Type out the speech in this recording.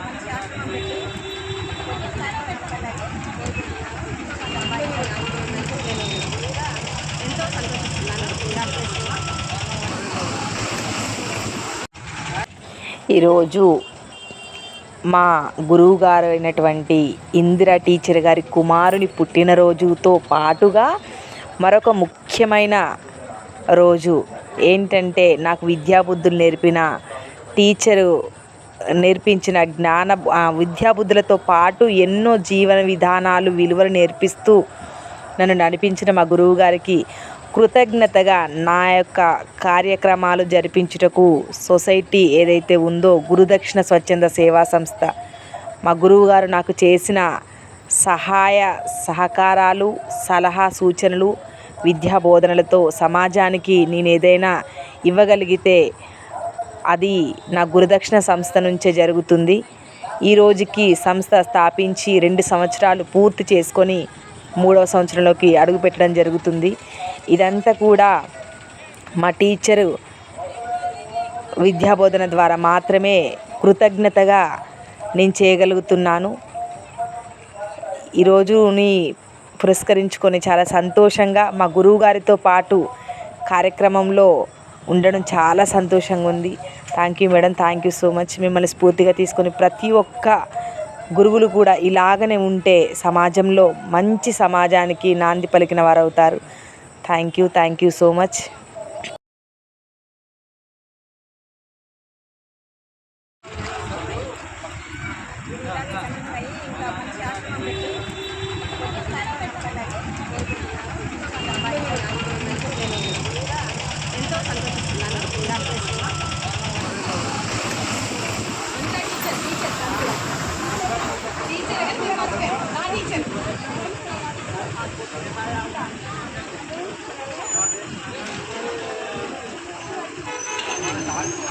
మంచి ఆశ్రమం పెట్టి ఎంతో సంతోషిస్తున్నాను ఈరోజు మా గురువుగారు అయినటువంటి ఇందిర టీచర్ గారి కుమారుని పుట్టినరోజుతో పాటుగా మరొక ముఖ్యమైన రోజు ఏంటంటే నాకు విద్యాబుద్ధులు నేర్పిన టీచరు నేర్పించిన జ్ఞాన విద్యాబుద్ధులతో పాటు ఎన్నో జీవన విధానాలు విలువలు నేర్పిస్తూ నన్ను నడిపించిన మా గురువు గారికి కృతజ్ఞతగా నా యొక్క కార్యక్రమాలు జరిపించుటకు సొసైటీ ఏదైతే ఉందో గురుదక్షిణ స్వచ్ఛంద సేవా సంస్థ మా గురువు గారు నాకు చేసిన సహాయ సహకారాలు సలహా సూచనలు విద్యా బోధనలతో సమాజానికి నేను ఏదైనా ఇవ్వగలిగితే అది నా గురుదక్షిణ సంస్థ నుంచే జరుగుతుంది. ఈ రోజుకి సంస్థ స్థాపించి రెండు సంవత్సరాలు పూర్తి చేసుకొని మూడవ సంవత్సరంలోకి అడుగు పెట్టడం జరుగుతుంది. ఇదంతా కూడా మా టీచరు విద్యాబోధన ద్వారా మాత్రమే కృతజ్ఞతగా నేను చేయగలుగుతున్నాను. ఈరోజుని పురస్కరించుకొని చాలా సంతోషంగా మా గురువు గారితో పాటు కార్యక్రమంలో ఉండడం చాలా సంతోషంగా ఉంది. Thank you madam thank you so much మిమ్మల్ని స్ఫూర్తిగా తీసుకొని ప్రతి ఒక్క గురువులు కూడా ఇలాగనే ఉంటే సమాజంలో మంచి సమాజానికి నాంది పలికిన వారు అవుతారు thank you thank you so much 嗯好的啊的好的好